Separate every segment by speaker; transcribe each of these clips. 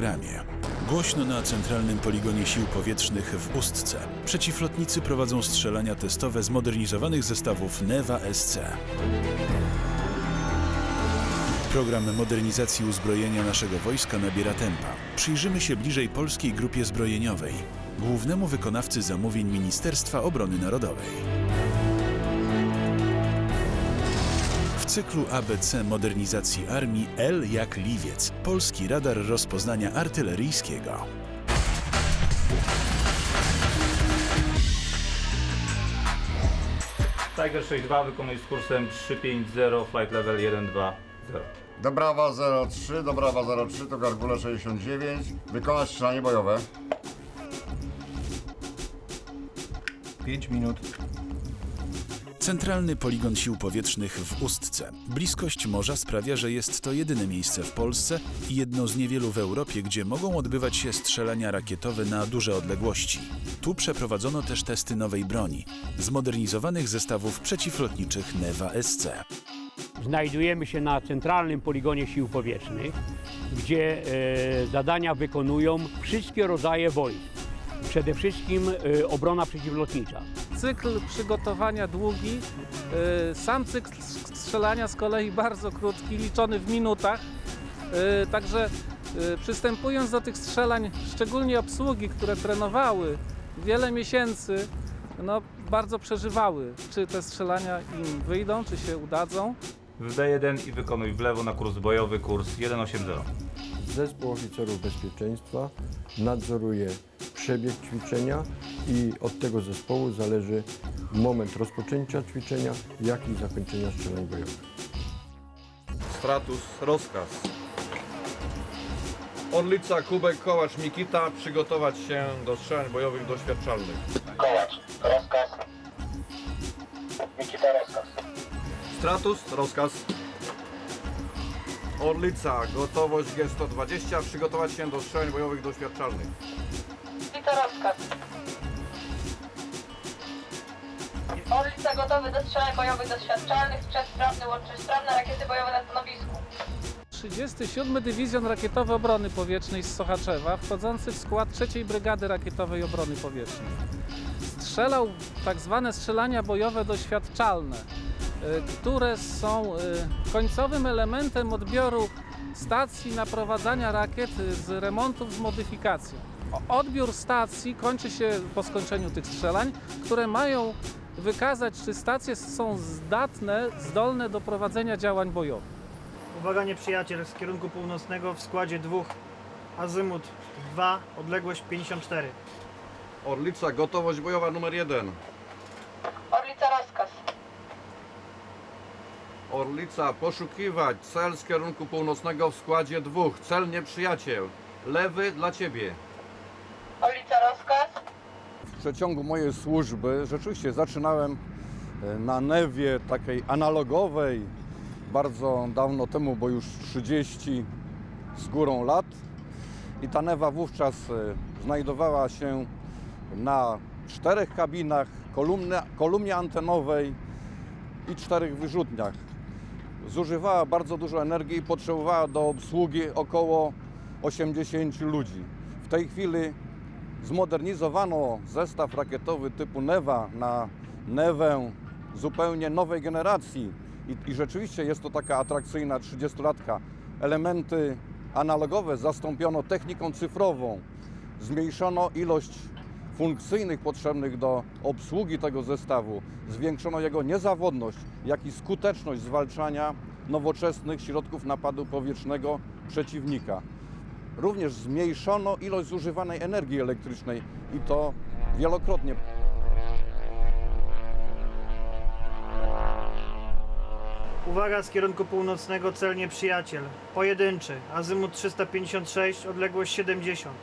Speaker 1: programie. Głośno na Centralnym Poligonie Sił Powietrznych w Ustce. Przeciwlotnicy prowadzą strzelania testowe zmodernizowanych zestawów NEWA SC. Program modernizacji uzbrojenia naszego wojska nabiera tempa. Przyjrzymy się bliżej polskiej grupie zbrojeniowej, głównemu wykonawcy zamówień Ministerstwa Obrony Narodowej. Cyklu ABC modernizacji armii L jak Liwiec, polski radar rozpoznania artyleryjskiego.
Speaker 2: Tiger 6.2 wykonuje z kursem 350, flight level 120.
Speaker 3: Dobrawa 03, Dobrawa 03 to Gargule 69. Wykonać strzelanie bojowe.
Speaker 4: 5 minut.
Speaker 1: Centralny Poligon Sił Powietrznych w Ustce. Bliskość morza sprawia, że jest to jedyne miejsce w Polsce i jedno z niewielu w Europie, gdzie mogą odbywać się strzelania rakietowe na duże odległości. Tu przeprowadzono też testy nowej broni, zmodernizowanych zestawów przeciwlotniczych NEWA SC.
Speaker 5: Znajdujemy się na centralnym poligonie sił powietrznych, gdzie e, zadania wykonują wszystkie rodzaje wojsk. Przede wszystkim e, obrona przeciwlotnicza.
Speaker 6: Cykl przygotowania długi, y, sam cykl strzelania z kolei bardzo krótki, liczony w minutach. Y, Także y, przystępując do tych strzelań, szczególnie obsługi, które trenowały wiele miesięcy, no, bardzo przeżywały, czy te strzelania im wyjdą, czy się udadzą.
Speaker 2: W D1 i wykonuj w lewo na kurs bojowy, kurs 180.
Speaker 7: Zespół oficerów bezpieczeństwa nadzoruje przebieg ćwiczenia i od tego zespołu zależy moment rozpoczęcia ćwiczenia, jak i zakończenia strzelań bojowych.
Speaker 8: Stratus, rozkaz. Orlica, Kubek, Kołacz, Mikita, przygotować się do strzelań bojowych doświadczalnych.
Speaker 9: Kołacz, rozkaz. Mikita, rozkaz.
Speaker 8: Stratus, rozkaz. Orlica, gotowość G120, przygotować się do strzelań bojowych doświadczalnych.
Speaker 9: Rozkaz. Orlica gotowy do strzelań bojowych doświadczalnych, sprzęt sprawny, łącznie sprawne, rakiety bojowe na stanowisku.
Speaker 6: 37 Dywizjon Rakietowy Obrony Powietrznej z Sochaczewa, wchodzący w skład 3 Brygady Rakietowej Obrony Powietrznej. Strzelał tak zwane strzelania bojowe doświadczalne, które są y, końcowym elementem odbioru stacji naprowadzania rakiet y, z remontów z modyfikacją. Odbiór stacji kończy się po skończeniu tych strzelań, które mają wykazać, czy stacje są zdatne, zdolne do prowadzenia działań bojowych.
Speaker 10: Uwaga nieprzyjaciel z kierunku północnego w składzie dwóch azymut 2, odległość 54.
Speaker 8: Orlica, gotowość bojowa numer 1.
Speaker 9: Orlica, rozkaz.
Speaker 8: Orlica, poszukiwać, cel z kierunku północnego w składzie dwóch. Cel nieprzyjaciel. Lewy dla ciebie.
Speaker 9: Orlica, rozkaz.
Speaker 11: W przeciągu mojej służby rzeczywiście zaczynałem e, na newie takiej analogowej, bardzo dawno temu, bo już 30 z górą lat. I ta newa wówczas e, znajdowała się na czterech kabinach, kolumnie, kolumnie antenowej i czterech wyrzutniach. Zużywała bardzo dużo energii i potrzebowała do obsługi około 80 ludzi. W tej chwili zmodernizowano zestaw rakietowy typu NEWA na NEWę zupełnie nowej generacji i, i rzeczywiście jest to taka atrakcyjna 30-latka. Elementy analogowe zastąpiono techniką cyfrową, zmniejszono ilość funkcyjnych potrzebnych do obsługi tego zestawu, zwiększono jego niezawodność, jak i skuteczność zwalczania nowoczesnych środków napadu powietrznego przeciwnika. Również zmniejszono ilość zużywanej energii elektrycznej i to wielokrotnie.
Speaker 10: Uwaga z kierunku północnego cel nieprzyjaciel. Pojedynczy, azymut 356, odległość 70.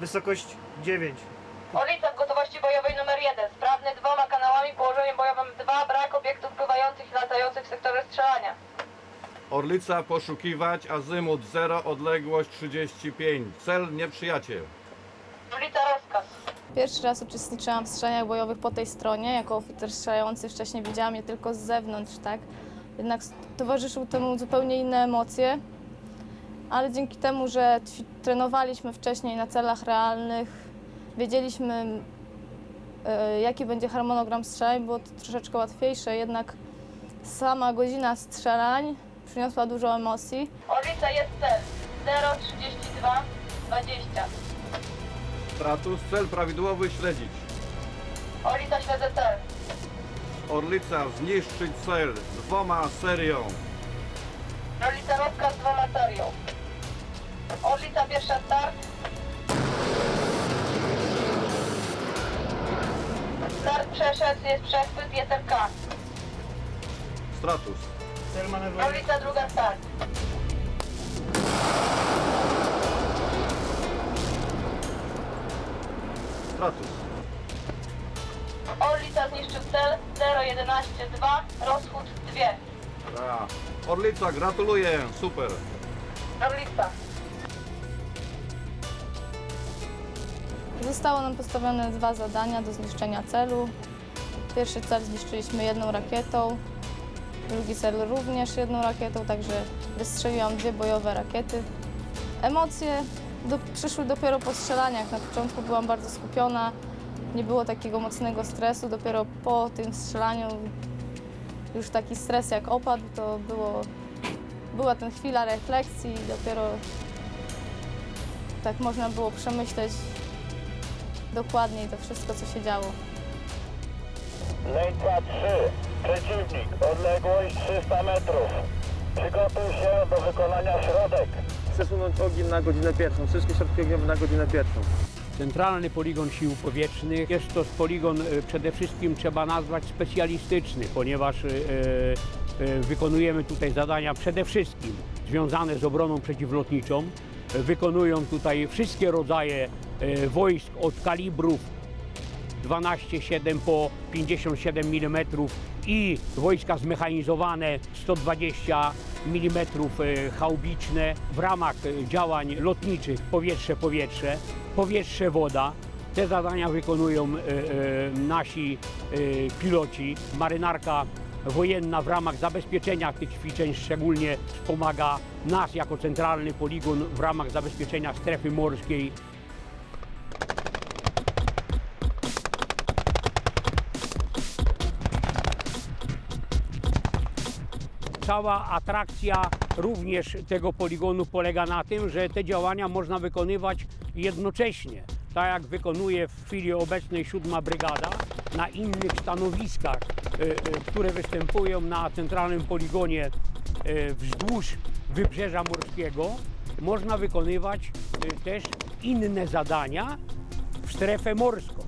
Speaker 10: Wysokość 9.
Speaker 9: Orlica w gotowości bojowej numer 1. Sprawny dwoma kanałami, położeniem bojowym 2. Brak obiektów pływających i latających w sektorze strzelania.
Speaker 8: Orlica, poszukiwać, azymut 0, odległość 35. Cel nieprzyjaciel.
Speaker 9: Orlica, rozkaz.
Speaker 12: Pierwszy raz uczestniczyłam w strzelaniach bojowych po tej stronie. Jako oficer strzelający wcześniej widziałam je tylko z zewnątrz, tak? Jednak towarzyszyły temu zupełnie inne emocje. ale dzięki temu, że trenowaliśmy wcześniej na celach realnych, wiedzieliśmy e, jaki będzie harmonogram strzelań, było to troszeczkę łatwiejsze, jednak sama godzina strzelań przyniosła dużo emocji.
Speaker 9: Orlica jest cel 032 20.
Speaker 8: Stratus, cel prawidłowy śledzić.
Speaker 9: Orlica śledzę cel.
Speaker 8: Orlica, zniszczyć cel dwoma serią.
Speaker 9: Orlica rozkaz dwoma serią. Orlica pierwsza start. Start przeszedł, jest przechwyt, jest MK.
Speaker 8: Stratus.
Speaker 10: Cel manewrowy.
Speaker 9: Druga start.
Speaker 8: Stratus.
Speaker 9: Orlica zniszczył cel 011 2, rozchód 2.
Speaker 8: A, Orlica, gratuluję, super.
Speaker 9: Orlica.
Speaker 12: Zostało nam postawione dwa zadania do zniszczenia celu. Pierwszy cel zniszczyliśmy jedną rakietą, drugi cel również jedną rakietą, także wystrzeliłam dwie bojowe rakiety. Emocje do, przyszły dopiero po strzelaniach. Na początku byłam bardzo skupiona, nie było takiego mocnego stresu. Dopiero po tym strzelaniu już taki stres jak opadł, to było, była ten chwila refleksji i dopiero tak można było przemyśleć dokładniej to wszystko, co się działo.
Speaker 13: Lęka 3. Przeciwnik. Odległość 300 metrów. Przygotuj się do wykonania środek.
Speaker 14: Przesunąć ogień na godzinę pierwszą. Wszystkie środki ogniowe na godzinę pierwszą.
Speaker 5: Centralny Poligon Sił Powietrznych jest to poligon e, przede wszystkim trzeba nazwać specjalistyczny, ponieważ e, e, wykonujemy tutaj zadania przede wszystkim związane z obroną przeciwlotniczą. Wykonują tutaj wszystkie rodzaje e, wojsk od kalibrów 12,7 po 57 mm i wojska zmechanizowane 120 mm haubiczne w ramach e, działań lotniczych powietrze-powietrze, powietrze-woda. Te zadania wykonują e, nasi piloci. Marynarka wojenna w ramach zabezpieczenia tych ćwiczeń szczególnie wspomaga nas jako centralny poligon w ramach zabezpieczenia strefy morskiej Cała atrakcja również tego poligonu polega na tym, że te działania można wykonywać jednocześnie. Tak jak wykonuje w chwili obecnej siódma brygada na innych stanowiskach, y, y, które występują na centralnym poligonie y, wzdłuż wybrzeża morskiego, można wykonywać też inne zadania w strefę morską.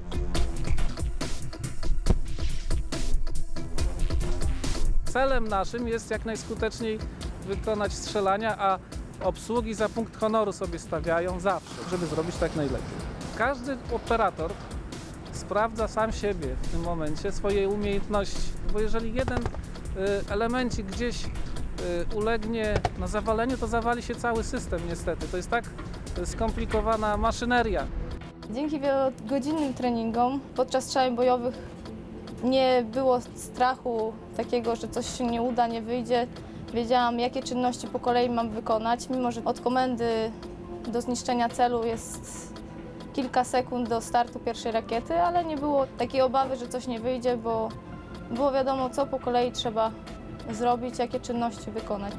Speaker 6: Celem naszym jest jak najskuteczniej wykonać strzelania, a obsługi za punkt honoru sobie stawiają zawsze, żeby zrobić tak najlepiej. Każdy operator sprawdza sam siebie w tym momencie, swoje umiejętności, bo jeżeli jeden y, elemencik gdzieś y, ulegnie na zawaleniu, to zawali się cały system niestety. To jest tak y, skomplikowana maszyneria.
Speaker 12: Dzięki wielogodzinnym treningom podczas strzelań bojowych nie było strachu takiego, że coś się nie uda, nie wyjdzie. Wiedziałam, jakie czynności po kolei mam wykonać, mimo że od komendy do zniszczenia celu jest kilka sekund do startu pierwszej rakiety, ale nie było takiej obawy, że coś nie wyjdzie, bo było wiadomo, co po kolei trzeba zrobić, jakie czynności wykonać.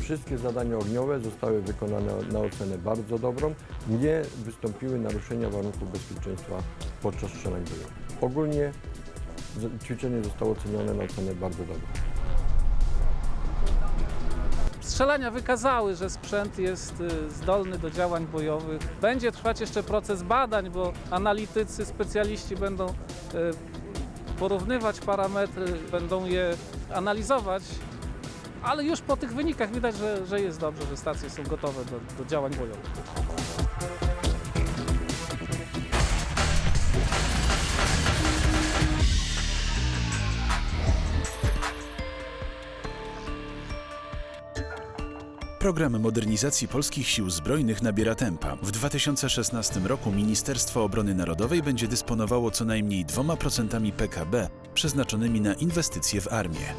Speaker 7: Wszystkie zadania ogniowe zostały wykonane na ocenę bardzo dobrą. Nie wystąpiły naruszenia warunków bezpieczeństwa podczas bojowych. Ogólnie ćwiczenie zostało ocenione na ocenę bardzo dobrą.
Speaker 6: Strzelania wykazały, że sprzęt jest y, zdolny do działań bojowych. Będzie trwać jeszcze proces badań, bo analitycy, specjaliści będą y, porównywać parametry, będą je analizować, ale już po tych wynikach widać, że, że jest dobrze, że stacje są gotowe do, do działań bojowych.
Speaker 1: Program modernizacji polskich sił zbrojnych nabiera tempa. W 2016 roku Ministerstwo Obrony Narodowej będzie dysponowało co najmniej 2% PKB przeznaczonymi na inwestycje w armię.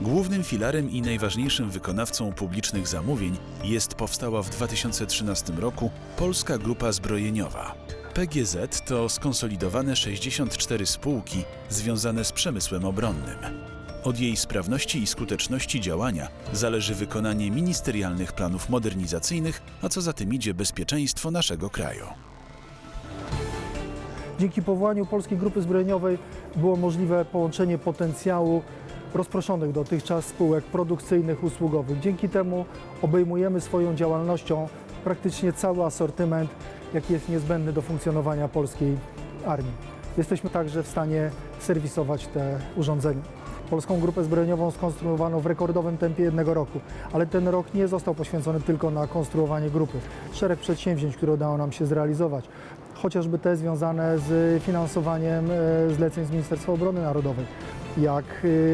Speaker 1: Głównym filarem i najważniejszym wykonawcą publicznych zamówień jest powstała w 2013 roku Polska Grupa Zbrojeniowa. PGZ to skonsolidowane 64 spółki związane z przemysłem obronnym. Od jej sprawności i skuteczności działania zależy wykonanie ministerialnych planów modernizacyjnych, a co za tym idzie bezpieczeństwo naszego kraju.
Speaker 15: Dzięki powołaniu Polskiej Grupy Zbrojeniowej było możliwe połączenie potencjału rozproszonych dotychczas spółek produkcyjnych, usługowych. Dzięki temu obejmujemy swoją działalnością praktycznie cały asortyment, jaki jest niezbędny do funkcjonowania polskiej armii. Jesteśmy także w stanie serwisować te urządzenia. Polską Grupę Zbrojeniową skonstruowano w rekordowym tempie jednego roku, ale ten rok nie został poświęcony tylko na konstruowanie grupy. Szereg przedsięwzięć, które udało nam się zrealizować, chociażby te związane z finansowaniem e, zleceń z Ministerstwa Obrony Narodowej, jak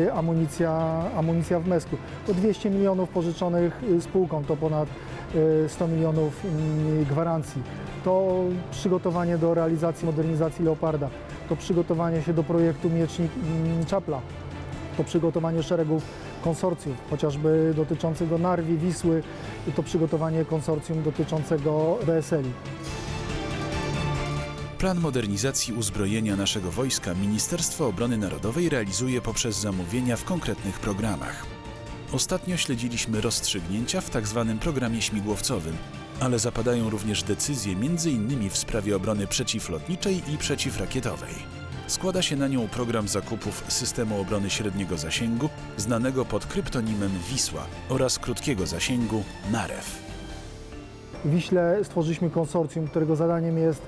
Speaker 15: e, amunicja, amunicja w Mesku. To 200 milionów pożyczonych e, spółkom, to ponad e, 100 milionów mm, gwarancji. To przygotowanie do realizacji modernizacji Leoparda, to przygotowanie się do projektu Miecznik mm, Czapla, to przygotowanie szeregów konsorcjów, chociażby dotyczącego Narwi, Wisły, to przygotowanie konsorcjum dotyczącego BSL-i.
Speaker 1: Plan modernizacji uzbrojenia naszego wojska Ministerstwo Obrony Narodowej realizuje poprzez zamówienia w konkretnych programach. Ostatnio śledziliśmy rozstrzygnięcia w tzw. programie śmigłowcowym, ale zapadają również decyzje m.in. w sprawie obrony przeciwlotniczej i przeciwrakietowej. Składa się na nią program zakupów systemu obrony średniego zasięgu, znanego pod kryptonimem Wisła oraz krótkiego zasięgu NAREW.
Speaker 15: W Wiśle stworzyliśmy konsorcjum, którego zadaniem jest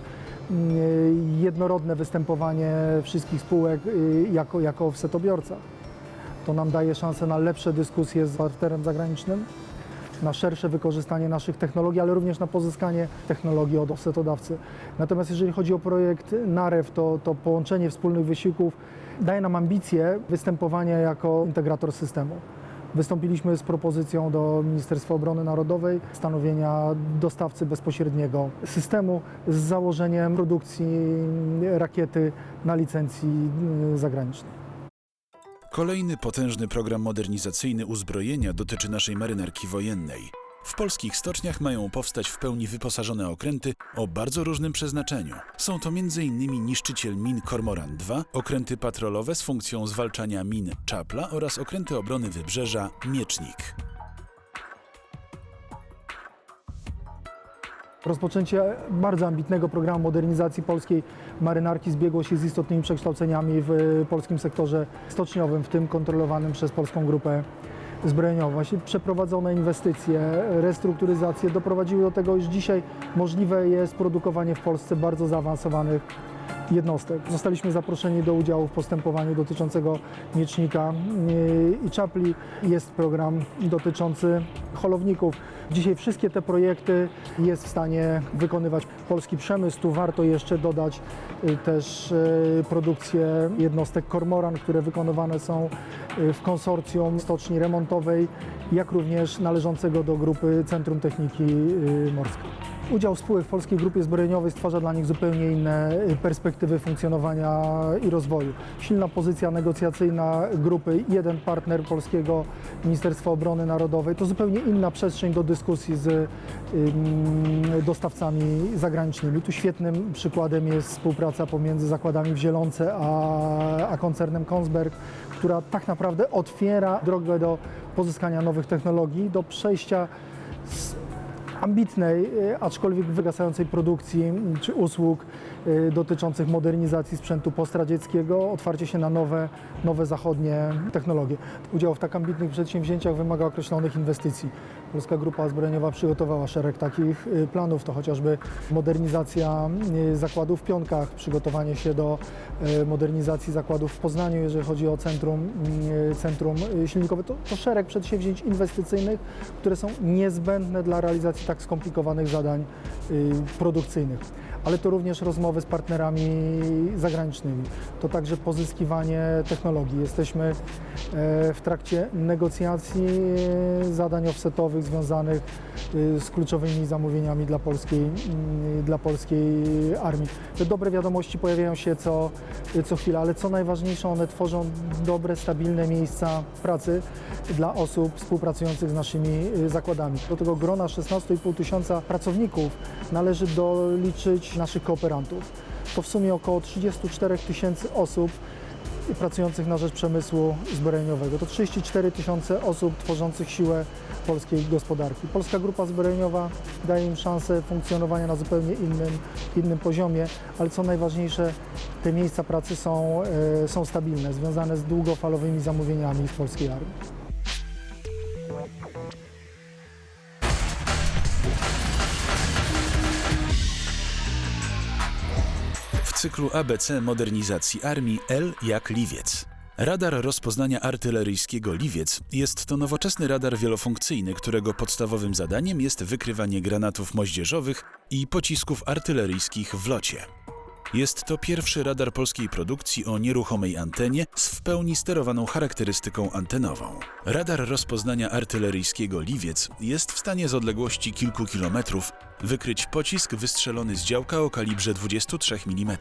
Speaker 15: mm, jednorodne występowanie wszystkich spółek y, jako, jako offsetobiorca. To nam daje szansę na lepsze dyskusje z partnerem zagranicznym, na szersze wykorzystanie naszych technologii, ale również na pozyskanie technologii od offsetodawcy. Natomiast jeżeli chodzi o projekt NAREW, to, to połączenie wspólnych wysiłków daje nam ambicje występowania jako integrator systemu. Wystąpiliśmy z propozycją do Ministerstwa Obrony Narodowej stanowienia dostawcy bezpośredniego systemu z założeniem produkcji rakiety na licencji y, zagranicznej.
Speaker 1: Kolejny potężny program modernizacyjny uzbrojenia dotyczy naszej marynarki wojennej. W polskich stoczniach mają powstać w pełni wyposażone okręty o bardzo różnym przeznaczeniu. Są to m.in. niszczyciel min Kormoran 2, okręty patrolowe z funkcją zwalczania min Czapla oraz okręty obrony wybrzeża Miecznik.
Speaker 15: Rozpoczęcie bardzo ambitnego programu modernizacji polskiej marynarki zbiegło się z istotnymi przekształceniami w polskim sektorze stoczniowym, w tym kontrolowanym przez Polską Grupę Zbrojeniową. Właśnie przeprowadzone inwestycje, restrukturyzacje doprowadziły do tego, iż dzisiaj możliwe jest produkowanie w Polsce bardzo zaawansowanych jednostek. Zostaliśmy zaproszeni do udziału w postępowaniu dotyczącego miecznika i czapli. Jest program dotyczący holowników. Dzisiaj wszystkie te projekty jest w stanie wykonywać polski przemysł. Tu warto jeszcze dodać yy, też yy, produkcję jednostek Kormoran, które wykonywane są yy, w konsorcjum stoczni remontowej, jak również należącego do grupy Centrum Techniki Morskiej. Udział spółek w Polskiej Grupie Zbrojeniowej stwarza dla nich zupełnie inne y, perspektywy funkcjonowania i rozwoju. Silna pozycja negocjacyjna grupy, jeden partner polskiego Ministerstwa Obrony Narodowej to zupełnie inna przestrzeń do dyskusji z dostawcami zagranicznymi. Tu świetnym przykładem jest współpraca pomiędzy zakładami w Zielonce a, a koncernem Kongsberg, która tak naprawdę otwiera drogę do pozyskania nowych technologii, do przejścia z ambitnej, y, aczkolwiek wygasającej produkcji czy usług y, dotyczących modernizacji sprzętu postradzieckiego, otwarcie się na nowe, nowe zachodnie technologie. Udział w tak ambitnych przedsięwzięciach wymaga określonych inwestycji. Polska Grupa Zbrojeniowa przygotowała szereg takich y, planów, to chociażby modernizacja y, zakładów w Pionkach, przygotowanie się do y, modernizacji zakładów w Poznaniu, jeżeli chodzi o centrum, centrum silnikowe. To, to szereg przedsięwzięć inwestycyjnych, które są niezbędne dla realizacji tak skomplikowanych zadań produkcyjnych. Ale to również rozmowy z partnerami zagranicznymi. To także pozyskiwanie technologii. Jesteśmy e, w trakcie negocjacji zadań offsetowych związanych y, z kluczowymi zamówieniami dla polskiej, mm, dla polskiej armii. Te dobre wiadomości pojawiają się co, co chwilę, ale co najważniejsze, one tworzą dobre, stabilne miejsca pracy dla osób współpracujących z naszymi y, zakładami. Do tego grona 16,5 tysiąca pracowników należy doliczyć naszych kooperantów. To w sumie około 34 tysięcy osób pracujących na rzecz przemysłu zbrojeniowego. To 34 tysiące osób tworzących siłę polskiej gospodarki. Polska Grupa Zbrojeniowa daje im szansę funkcjonowania na zupełnie innym, innym poziomie, ale co najważniejsze, te miejsca pracy są, e, są stabilne, związane z długofalowymi zamówieniami z polskiej armii.
Speaker 1: Cyklu ABC modernizacji armii L jak Liwiec. Radar rozpoznania artyleryjskiego Liwiec jest to nowoczesny radar wielofunkcyjny, którego podstawowym zadaniem jest wykrywanie granatów moździerzowych i pocisków artyleryjskich w locie. Jest to pierwszy radar polskiej produkcji o nieruchomej antenie z w pełni sterowaną charakterystyką antenową. Radar rozpoznania artyleryjskiego Liwiec jest w stanie z odległości kilku kilometrów wykryć pocisk wystrzelony z działka o kalibrze 23 mm.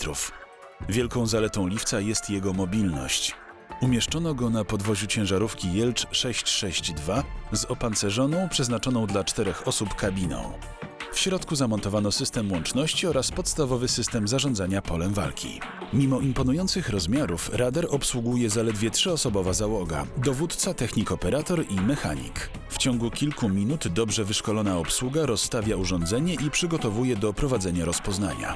Speaker 1: Wielką zaletą Liwca jest jego mobilność. Umieszczono go na podwoziu ciężarówki Jelcz 662 z opancerzoną, przeznaczoną dla czterech osób kabiną. W środku zamontowano system łączności oraz podstawowy system zarządzania polem walki. Mimo imponujących rozmiarów, radar obsługuje zaledwie trzyosobowa załoga dowódca, technik operator i mechanik. W ciągu kilku minut dobrze wyszkolona obsługa rozstawia urządzenie i przygotowuje do prowadzenia rozpoznania.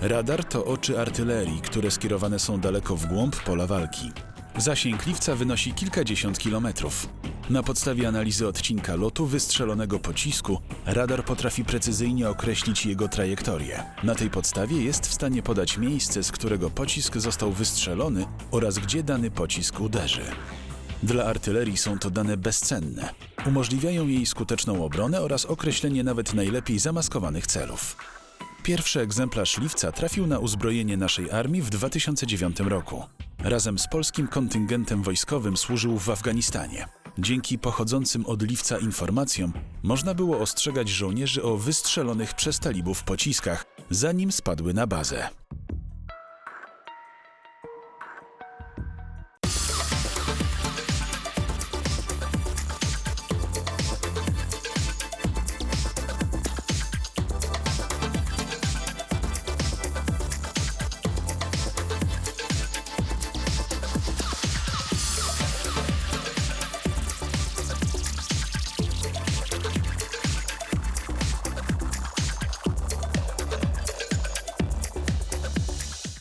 Speaker 1: Radar to oczy artylerii, które skierowane są daleko w głąb pola walki. Zasięg liwca wynosi kilkadziesiąt kilometrów. Na podstawie analizy odcinka lotu wystrzelonego pocisku, radar potrafi precyzyjnie określić jego trajektorię. Na tej podstawie jest w stanie podać miejsce, z którego pocisk został wystrzelony oraz gdzie dany pocisk uderzy. Dla artylerii są to dane bezcenne. Umożliwiają jej skuteczną obronę oraz określenie nawet najlepiej zamaskowanych celów. Pierwszy egzemplarz Liwca trafił na uzbrojenie naszej armii w 2009 roku. Razem z polskim kontyngentem wojskowym służył w Afganistanie. Dzięki pochodzącym od Liwca informacjom można było ostrzegać żołnierzy o wystrzelonych przez talibów pociskach, zanim spadły na bazę.